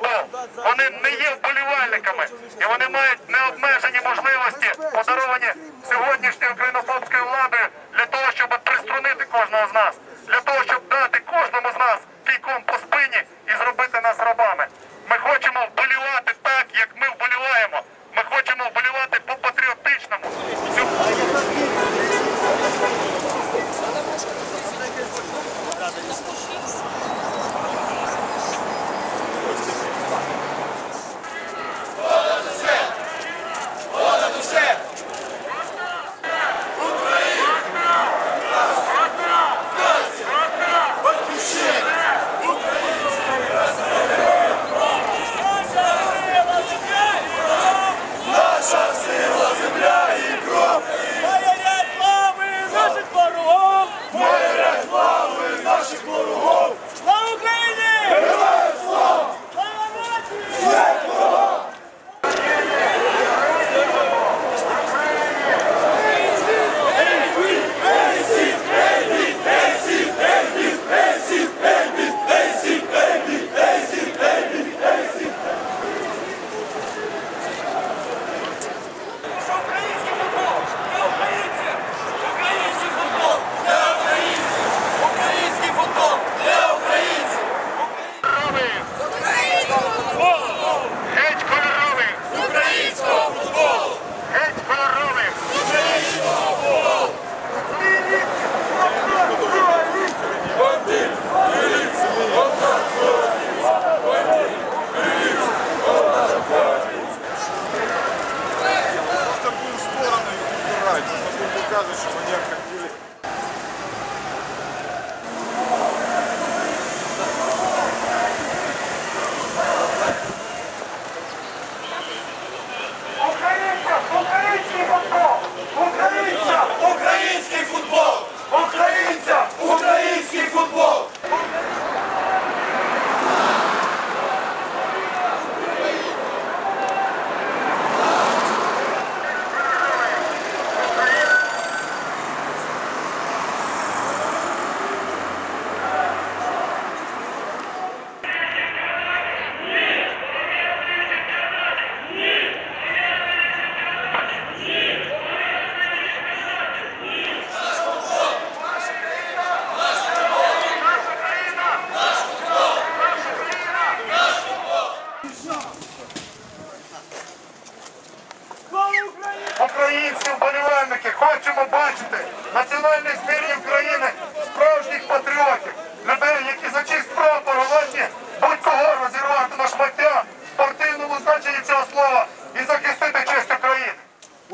футбол. Вони не є вболівальниками і вони мають необмежені можливості, подаровані сьогоднішньою українофобською владою для того, щоб приструнити кожного з нас, для того, щоб дати кожному з нас кійком по спині і зробити нас рабами.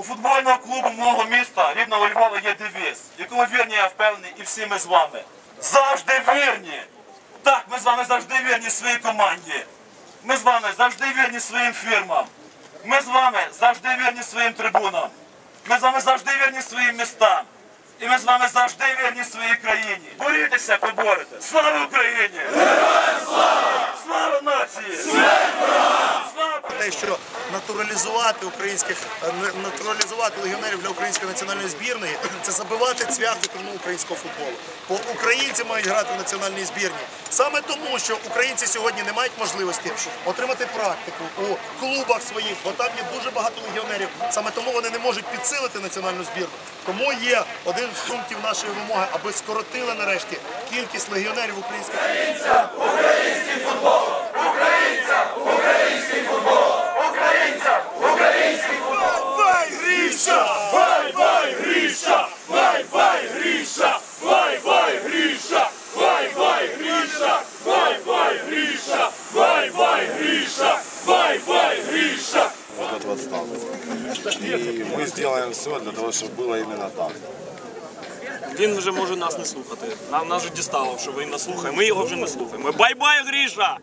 Футбольного клубу мого міста рідного Львова є девіз, якому вірні я впевнений, і всі ми з вами. Завжди вірні! Так, ми з вами завжди вірні своїй команді. Ми з вами завжди вірні своїм фірмам. Ми з вами завжди вірні своїм трибунам. Ми з вами завжди вірні своїм містам. І ми з вами завжди вірні своїй країні. Борітеся, поборете. Слава Україні! Слава! Слава нації! Слава! Те, що натуралізувати українських е, натуралізувати легіонерів для української національної збірної це забивати цвях вітрину українського футболу. Бо українці мають грати в національній збірні саме тому, що українці сьогодні не мають можливості отримати практику у клубах своїх, бо там є дуже багато легіонерів. Саме тому вони не можуть підсилити національну збірну. Тому є один з пунктів нашої вимоги, аби скоротили нарешті кількість легіонерів українських. Вай, все для того, щоб було іменно так. Він вже може нас не слухати. Нам нас вже дістало, що ви нас слухаєте. Ми його вже не слухаємо. Бай-бай, Гріша!